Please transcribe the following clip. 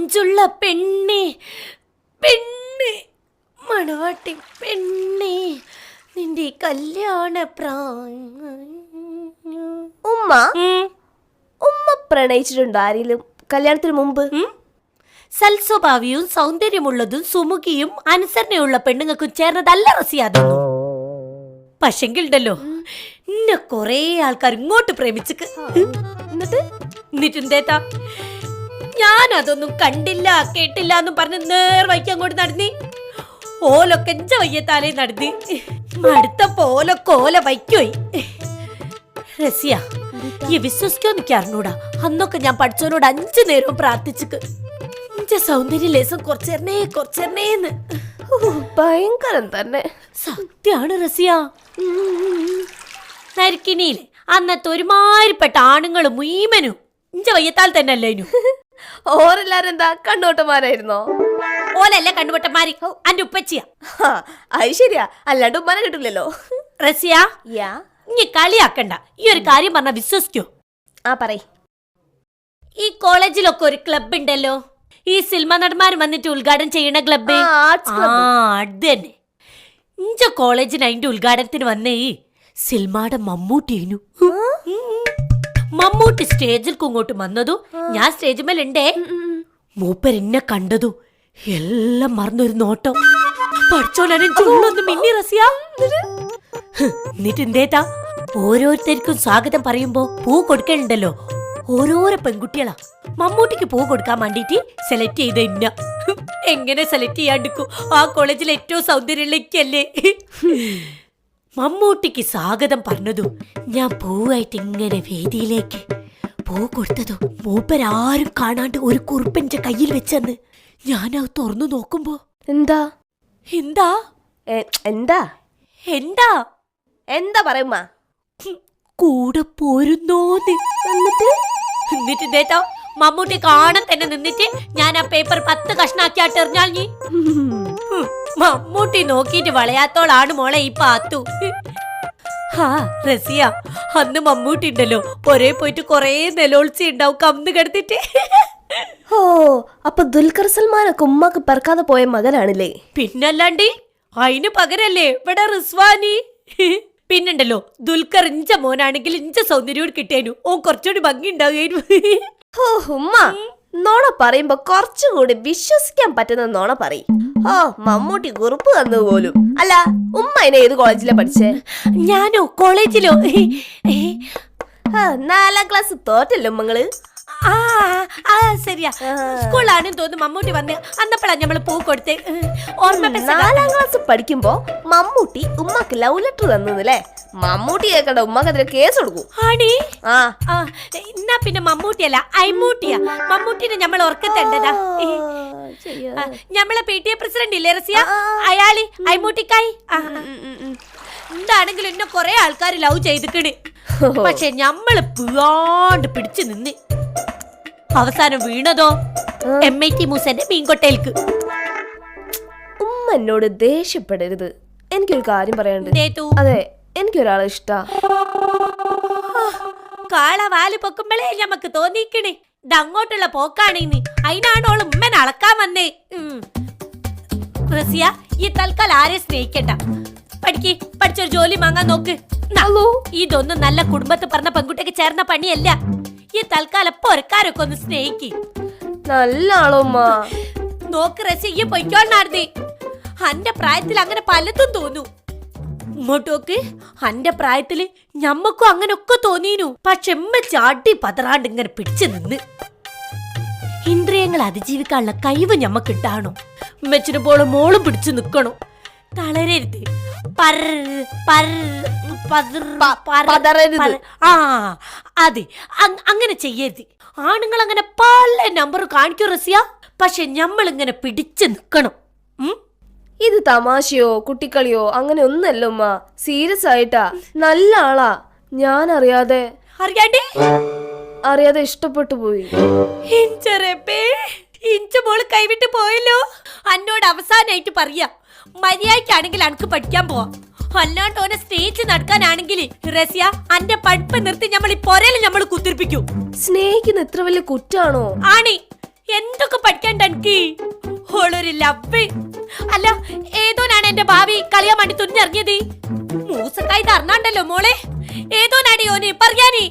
മൊഞ്ചുള്ള പെണ്ണി പെണ്ണി മണവാട്ടി പെണ്ണി നിന്റെ കല്യാണ പ്രായം ഉമ്മ? ഉമ്മ പ്രണയിച്ചിട്ടുണ്ടോ ആരെങ്കിലും കല്യാണത്തിന് മുമ്പ്? സൽസ്വഭാവിയും സൗന്ദര്യമുള്ളതും സുമുഖിയും അനുസരണയുള്ള പെണ്ണുങ്ങൾക്കും ചേർന്നതല്ല റസിയാതൊന്നും പക്ഷെങ്കിലുണ്ടല്ലോ ഇന്നെ കൊറേ ആൾക്കാർ ഇങ്ങോട്ട് പ്രേമിച്ചിക്ക്. എന്നിട്ട്? എന്നിട്ടെന്തേത്താ ഞാൻ അതൊന്നും കണ്ടില്ല കേട്ടില്ല എന്നും പറഞ്ഞ് നേർ വയ്ക്ക് അങ്ങോട്ട് നടന്നി ഓലൊക്കെ എഞ്ച വയ്യത്താലേ നടന്ന് അടുത്ത പോലെ കോല വയ്ക്കോയി റസിയ ഈ വിശ്വസിക്കോ എനിക്ക് അറിഞ്ഞൂടാ. അന്നൊക്കെ ഞാൻ പഠിച്ചവനോട് അഞ്ചു നേരവും പ്രാർത്ഥിച്ചിക്ക്. എന്റെ സൗന്ദര്യ ലേസം കുറച്ചേരണേ കുറച്ചേരണേന്ന് ഭയങ്കരം തന്നെ. സത്യാണ് റസിയ. നരിക്കിനിയിലെ അന്നത്തെ ഒരുമാതിരിപ്പെട്ട ആണുങ്ങളും മുയ്മനും ഇഞ്ച വയ്യത്താൽ തന്നെ അല്ലേനു ഓരെല്ലാരും എന്താ കണ്ണോട്ടന്മാരായിരുന്നോ ഓലല്ല കണ്ടുപൊട്ടന്മാരി അന്റെ ഉപ്പച്ചിയാ. അത് ശരിയാ. അല്ലാണ്ട് ഉമ്മാനെ കിട്ടില്ലല്ലോ റസിയ യാ. ഇനി കളിയാക്കണ്ട. ഈ ഒരു കാര്യം പറഞ്ഞ വിശ്വസിക്കോ. ആ പറയ്. ഈ കോളേജിലൊക്കെ ഒരു ക്ലബ് ഉണ്ടല്ലോ. ഈ സിനിമ നടന്മാർ വന്നിട്ട് ഉദ്ഘാടനം ചെയ്യണ ക്ലബ് ആ, arts club. ആ അത് തന്നെ. ഇഞ്ച കോളേജിന് അതിന്റെ ഉദ്ഘാടനത്തിന് വന്നേ സിൽമാടെ മമ്മൂട്ടിനു മമ്മൂട്ടി സ്റ്റേജിൽ ഇങ്ങോട്ട് വന്നതു ഞാൻ സ്റ്റേജ് മേലുണ്ടേ. മൂപ്പർ എന്നെ കണ്ടതു. എല്ലാം മറന്നൊരു നോട്ടം. ചുള്ളൊന്ന് മിന്നി റസിയ? എന്നിട്ട് എന്തേതാ ഓരോരുത്തർക്കും സ്വാഗതം പറയുമ്പോ പൂ കൊടുക്കലുണ്ടല്ലോ. ഓരോരോ പെൺകുട്ടികളാ. മമ്മൂട്ടിക്ക് പൂ കൊടുക്കാൻ വേണ്ടിട്ട് സെലക്ട് ചെയ്ത ഇന്ന. എങ്ങനെ സെലക്ട് ചെയ്യാണ്ടിക്കും ആ കോളേജിൽ ഏറ്റവും സൗന്ദര്യമുള്ളക്കല്ലേ മമ്മൂട്ടിക്ക് സ്വാഗതം പറഞ്ഞതും ഞാൻ പൂവായിട്ട് ഇങ്ങനെ വേദിയിലേക്ക് പൂ കൊടുത്തതും മൂപ്പരാരും കാണാണ്ട് ഒരു കുറുപ്പന്റെ കയ്യിൽ വെച്ചെന്ന് ഞാനത് തുറന്നു നോക്കുമ്പോ എന്താ? എന്താ? എന്താ? എന്താ? എന്താ പറയുമ്മ? ഹും, കൂടെ പോരുന്നോന്ന്. എന്നിട്ട്? എന്നിട്ട് ഇതേട്ടോ മമ്മൂട്ടി കാണാൻ തന്നെ നിന്നിട്ട് ഞാൻ ആ പേപ്പർ പത്ത് കഷ്ണാക്കിയാട്ട് എറിഞ്ഞാൽ നീ? മമ്മൂട്ടി നോക്കിട്ട് വളയാത്തോളാണ് മോളെ ഈ പാത്തു. ഹാ റസിയ അന്ന് മമ്മൂട്ടി ഉണ്ടല്ലോ. പൊരേ പോയിട്ട് കൊറേ നിലവിളിച്ച് ഉണ്ടാവും കന്ന് കിടത്തിട്ട്. ഓ അപ്പൊ ദുൽഖർ സൽമാനൊക്കെ ഉമ്മക്ക് പറക്കാതെ പോയ മകനാണല്ലേ? പിന്നല്ലാണ്ടി അതിന് പകരല്ലേ ഇവിടെ റിസ്വാനി? പിന്നുണ്ടല്ലോ ദുൽഖർ ഇഞ്ച മോനാണെങ്കിൽ ഇഞ്ച സൗന്ദര്യോട് കിട്ടിയേനു. ഓ കുറച്ചുകൂടി ഭംഗി ഉണ്ടാവുകയായിരുന്നു ഓ ഉമ്മ നോണ പറയുമ്പോ കുറച്ചുകൂടി വിശ്വസിക്കാൻ പറ്റുന്ന നോണ പറയും. ഓ മമ്മൂട്ടി കുറിപ്പ് തന്നു പോലും അല്ല ഉമ്മ എന്നെ ഏത് കോളേജിലാ പഠിച്ചേ? ഞാനോ കോളേജിലോ? നാലാം ക്ലാസ് തോറ്റല്ലോ ഉമ്മങ്ങൾ. ആ ആ ശരിയാ. സ്കൂളാണെന്ന് തോന്നുന്നു മമ്മൂട്ടി വന്ന് അന്നപ്പോഴാ ഞമ്മൾ പൂ കൊടുത്തേ. ഓർമ്മ. നാലാം ക്ലാസ് പഠിക്കുമ്പോ മമ്മൂട്ടി ഉമ്മക്ക് ലവ് ലെറ്റർ തന്നല്ലേ മമ്മൂട്ടി കേക്കണ്ട ഉമ്മക്കെതിരെ കേസ് കൊടുക്കും. ആണി? ആ. എന്നാ പിന്നെ മമ്മൂട്ടിയല്ല ഐമൂട്ടിയാ മമ്മൂട്ടിനെ നമ്മൾ ഓർക്കത്തേണ്ടതാ ഞമ്മളെ പി ടി എ പ്രസിഡന്റ് ഇല്ലേ റസിയ? അയാളി ആ. എന്താണെങ്കിലും എന്നെ കൊറേ ആൾക്കാർ ലവ് ചെയ്തിക്കണ്. പക്ഷെ ഞമ്മൾ പിഴാണ്ട് പിടിച്ചു നിന്ന് അവസാനം വീണതോ? എം ഐ ടി മൂസന്റെ മീൻകൊട്ടയിൽക്ക് ഉമ്മ എന്നോട് ദേഷ്യപ്പെടരുത്. എനിക്കൊരു കാര്യം പറയാനുണ്ട്. അതെ എനിക്കൊരാളെ ഇഷ്ടാ. കാള വാൽ പൊക്കുമ്പോഴേ ഞമ്മക്ക് തോന്നിക്കണേ. അങ്ങോട്ടുള്ള പോക്കാണേന്ന് അതിനാണ് ഓൾ ഉമ്മൻ അളക്കാൻ വന്നേ. റസിയ ഈ തൽക്കാലം ആരെ സ്നേഹിക്കണ്ട. പഠിക്കേ പഠിച്ചൊരു ജോലി വാങ്ങാൻ നോക്ക്. ഇതൊന്നും നല്ല കുടുംബത്തിൽ പറഞ്ഞ പെൺകുട്ടിക്ക് ചേർന്ന പണിയല്ല. ഈ തൽക്കാലം പൊരക്കാരൊക്കെ ഒന്ന് സ്നേഹിക്ക്. നല്ല ആളോമ്മ നോക്ക് റസിയ ഈ പൊയ്ക്കോണ്ടായിരുന്നേ അന്റെ പ്രായത്തിൽ അങ്ങനെ പലതും തോന്നു. ഇങ്ങോട്ട് നോക്ക്. അന്റെ പ്രായത്തിൽ ഞമ്മക്കും അങ്ങനൊക്കെ തോന്നീനു. പക്ഷെ എമ്മ ചാട്ടി പതറാണ്ട് ഇങ്ങനെ പിടിച്ചു നിന്ന്. ഇന്ദ്രിയങ്ങൾ അതിജീവിക്കാനുള്ള കഴിവ് ഞമ്മക്ക് ഉണ്ടാണോ ഉമ്മച്ചിനു പോലെ മോളും പിടിച്ചു നിക്കണോ? തളരരുത്. ആ അതെ. അങ്ങനെ ചെയ്യരുത്. ആണുങ്ങൾ അങ്ങനെ പല നമ്പർ കാണിക്കും റസിയ. പക്ഷെ ഞമ്മളിങ്ങനെ പിടിച്ചു നിക്കണം? ഇത് തമാശയോ കുട്ടിക്കളിയോ അങ്ങനെ ഒന്നല്ല ഉമ്മ. സീരിയസ് ആയിട്ടാ. നല്ല ആളാ. ഞാൻ അറിയാതെ അറിയാണ്ടേ? അറിയാതെ ഇഷ്ടപ്പെട്ടു പോയി. ഇഞ്ച മോൾ കൈവിട്ട് പോയല്ലോ. അന്നോട് അവസാനായിട്ട് പറയാ മര്യാദക്കാണെങ്കിൽ അനക്ക് പഠിക്കാൻ പോവാ. അല്ലാണ്ട് ഓനെ സ്റ്റേജ് നടക്കാനാണെങ്കിൽ റസിയ അന്റെ പഠിപ്പ് നിർത്തി നമ്മൾ ഈ പൊരയിൽ നമ്മൾ കുത്തിരിപ്പിക്കും. സ്നേഹിക്കുന്ന ഇത്ര വലിയ കുറ്റാണോ? ആണി എന്തൊക്കെ പഠിക്കാൻ എനിക്ക് ഓളൊരു ലവ് അല്ല ഏതോനാണ് എന്റെ ഭാവി? കളിയാൻ വേണ്ടി തുന്നിറങ്ങിയത് മൂസക്കായി തറന്നാണ്ടല്ലോ മോളെ. ഏതോനാടി ഓന്? പറയാനേ.